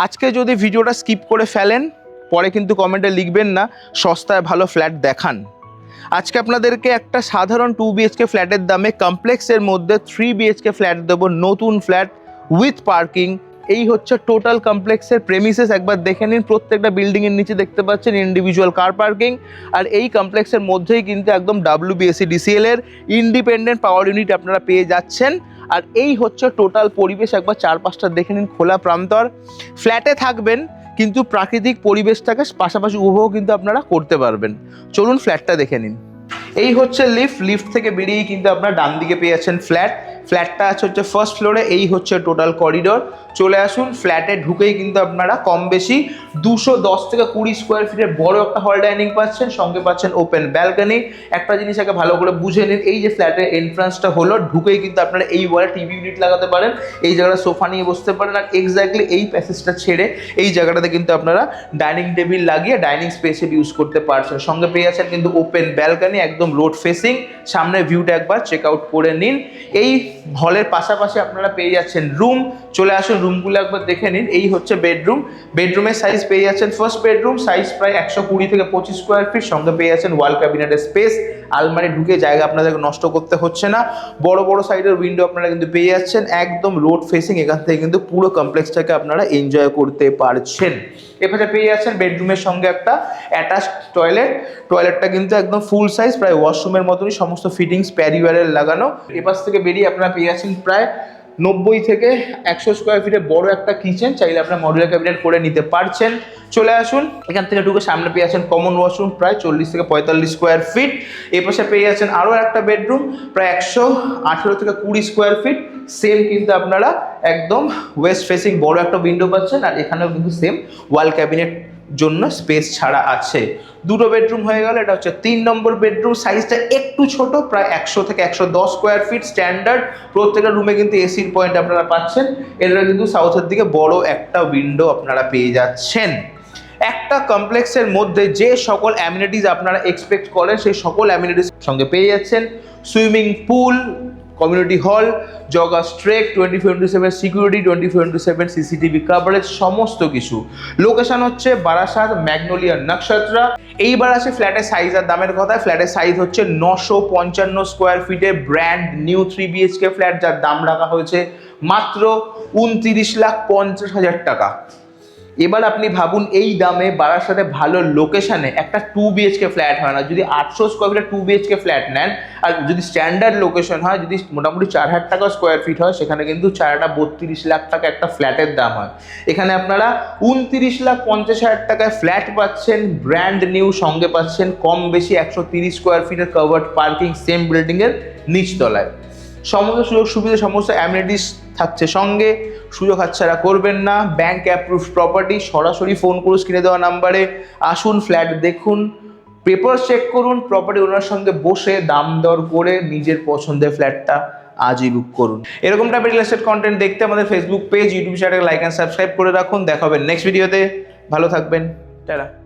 আজকে যদি ভিডিওটা স্কিপ করে ফেলেন, পরে কিন্তু কমেন্টে লিখবেন না, সস্তায় ভালো ফ্ল্যাট দেখান। আজকে আপনাদেরকে একটা সাধারণ টু বিএইচকে ফ্ল্যাটের দামে কমপ্লেক্সের মধ্যে থ্রি বিএইচকে ফ্ল্যাট দেবো, নতুন ফ্ল্যাট উইথ পার্কিং এই হচ্ছে টোটাল কমপ্লেক্সের প্রেমিসেস একবার দেখে নিন, প্রত্যেকটা বিল্ডিংয়ের নিচে দেখতে পাচ্ছেন ইন্ডিভিজুয়াল কার পার্কিং আর এই কমপ্লেক্সের মধ্যেই কিন্তু একদম ডাব্লিউ বিএসসি ডিসিএল এর ইন্ডিপেন্ডেন্ট পাওয়ার ইউনিট আপনারা পেয়ে যাচ্ছেন। আর এই হচ্ছে টোটাল পরিবেশ। একবার চারপাশটা দেখে নিন খোলা প্রান্তর। ফ্ল্যাটে থাকবেন, কিন্তু প্রাকৃতিক পরিবেশটাকে পাশাপাশি উপভোগ কিন্তু আপনারা করতে পারবেন। চলুন ফ্ল্যাটটা দেখে নিন। এই হচ্ছে লিফট লিফট থেকে বেরিয়েই কিন্তু আপনারা ডান দিকে পেয়ে যাচ্ছেন ফ্ল্যাট ফ্ল্যাটটা আছে হচ্ছে ফার্স্ট ফ্লোরে এই হচ্ছে টোটাল করিডোর চলে আসুন ফ্ল্যাটে ঢুকেই কিন্তু আপনারা কম বেশি দুশো দশ থেকে কুড়ি স্কোয়ার ফিটের বড় একটা হল ডাইনিং পাচ্ছেন, সঙ্গে পাচ্ছেন ওপেন ব্যালকনি একটা জিনিস আগে ভালো করে বুঝে নিন, এই যে ফ্ল্যাটের এন্ট্রান্সটা হলো, ঢুকেই কিন্তু আপনারা এই ওয়ালে টিভি ইউনিট লাগাতে পারেন। এই জায়গাটা সোফা নিয়ে বসতে পারেন, আর এক্স্যাক্টলি এই প্যাসেজটা ছেড়ে এই জায়গাটাতে কিন্তু আপনারা ডাইনিং টেবিল লাগিয়ে ডাইনিং স্পেসে ইউজ করতে পারছেন। সঙ্গে পেয়ে যাচ্ছেন কিন্তু ওপেন ব্যালকনি একদম রোড ফেসিং সামনের ভিউটা একবার চেক আউট করে নিন। এই হলের পাশাপাশি আপনারা পেয়ে যাচ্ছেন রুম। চলে আসুন, রুমগুলো একবার দেখে নিন। এই হচ্ছে বেডরুম। বেডরুমের সাইজ পেয়ে যাচ্ছেন ফার্স্ট বেডরুম সাইজ প্রায় একশো কুড়ি থেকে পঁচিশ স্কোয়ার ফিট সঙ্গে পেয়ে যাচ্ছেন ওয়াল ক্যাবিনেটের স্পেস আলমারি ঢুকে জায়গা আপনাদেরকে নষ্ট করতে হচ্ছে না। বড় বড় সাইডের উইন্ডো আপনারা কিন্তু পেয়ে যাচ্ছেন। একদম রোড ফেসিং এখান থেকে কিন্তু পুরো কমপ্লেক্সটাকে আপনারা এনজয় করতে পারছেন। এপাশে পেয়ে যাচ্ছেন বেডরুমের সঙ্গে একটা অ্যাটাচ টয়লেট টয়লেটটা কিন্তু একদম ফুল সাইজ প্রায় ওয়াশরুমের মতনই। সমস্ত ফিটিংস প্যারিওয়ারের লাগানো। এপাশ থেকে বেরিয়ে আপনারা পেয়ে যাচ্ছেন প্রায় নব্বই থেকে একশো স্কোয়ার ফিটে বড় একটা কিচেন চাইলে আপনার মডুলার ক্যাবিনেট করে নিতে পারছেন। চলে আসুন, এখান থেকে ঢুকে সামনে পেয়ে যাচ্ছেন কমন ওয়াশরুম প্রায় চল্লিশ থেকে পঁয়তাল্লিশ স্কোয়ার ফিট এই পাশে পেয়ে যাচ্ছেন আরও একটা বেডরুম প্রায় একশো আঠেরো থেকে কুড়ি স্কোয়ার ফিট সেম কিন্তু আপনারা একদম ওয়েস্ট ফেসিং বড় একটা উইন্ডো পাচ্ছেন, আর এখানেও কিন্তু সেম ওয়াল ক্যাবিনেট জন্য স্পেস ছাড়া আছে। দুটো বেডরুম হয়ে গেল, এটা হচ্ছে তিন নম্বর বেডরুম। সাইজটা একটু ছোট, প্রায় একশো থেকে একশো দশ স্কোয়ার ফিট স্ট্যান্ডার্ড প্রত্যেকটা রুমে কিন্তু এসির পয়েন্ট আপনারা পাচ্ছেন। এটা কিন্তু সাউথের দিকে বড় একটা উইন্ডো আপনারা পেয়ে যাচ্ছেন। একটা কমপ্লেক্সের মধ্যে যে সকল অ্যামিনিটিস আপনারা এক্সপেক্ট করেন, সেই সকল অ্যামিনিটিস সঙ্গে পেয়ে যাচ্ছেন। সুইমিং পুল কমিউনিটি হল জগা stack twenty four into seven security twenty four into seven CCTV coverage সমস্ত কিছু। লোকেশন হচ্ছে বারাসাত, ম্যাগনোলিয়া নক্ষত্রা। এইবার আছে ফ্ল্যাটের সাইজ আর দামের কথা ফ্ল্যাটের সাইজ হচ্ছে নশো পঞ্চান্ন স্কোয়ার ফিটে brand new three BHK flat যার দাম রাখা হয়েছে মাত্র উনতিরিশ লাখ পঞ্চাশ হাজার টাকা। এবার আপনি ভাবুন, এই দামে বারাসাতে ভালো লোকেশানে একটা টু বিএইচকে ফ্ল্যাট হয় না। যদি আটশো স্কোয়ার ফিটের টু বিএইচকে ফ্ল্যাট নেন, আর যদি স্ট্যান্ডার্ড লোকেশন হয়, যদি মোটামুটি চার হাজার টাকা স্কোয়ার ফিট হয়, সেখানে কিন্তু চারটা বত্রিশ লাখ টাকা একটা ফ্ল্যাটের দাম হয়। এখানে আপনারা উনতিরিশ লাখ পঞ্চাশ হাজার টাকায় ফ্ল্যাট পাচ্ছেন ব্র্যান্ড নিউ সঙ্গে পাচ্ছেন, কম বেশি একশো তিরিশ স্কোয়ার ফিটের কভার্ড পার্কিং সেম বিল্ডিংয়ের নিচতলায়। সমস্ত সুযোগ সুবিধা, সমস্ত অ্যামিনিটিস থাকছে সঙ্গে। সুযোগ হাতছাড়া করবেন না। ব্যাংক অ্যাপ্রুভ প্রপার্টি সরাসরি ফোন করুন স্ক্রিনে দেওয়া নাম্বারে আসুন ফ্ল্যাট দেখুন। পেপার চেক করুন প্রপার্টি ওনার সঙ্গে বসে দাম দর করে নিজের পছন্দের ফ্ল্যাটটা আজই বুক করুন। এরকম টাইপের রিলেস্টেড কন্টেন্ট দেখতে আমাদের Facebook page YouTube channel like and subscribe করে রাখুন। দেখা হবে নেক্সট ভিডিওতে ভালো থাকবেন। টাটা।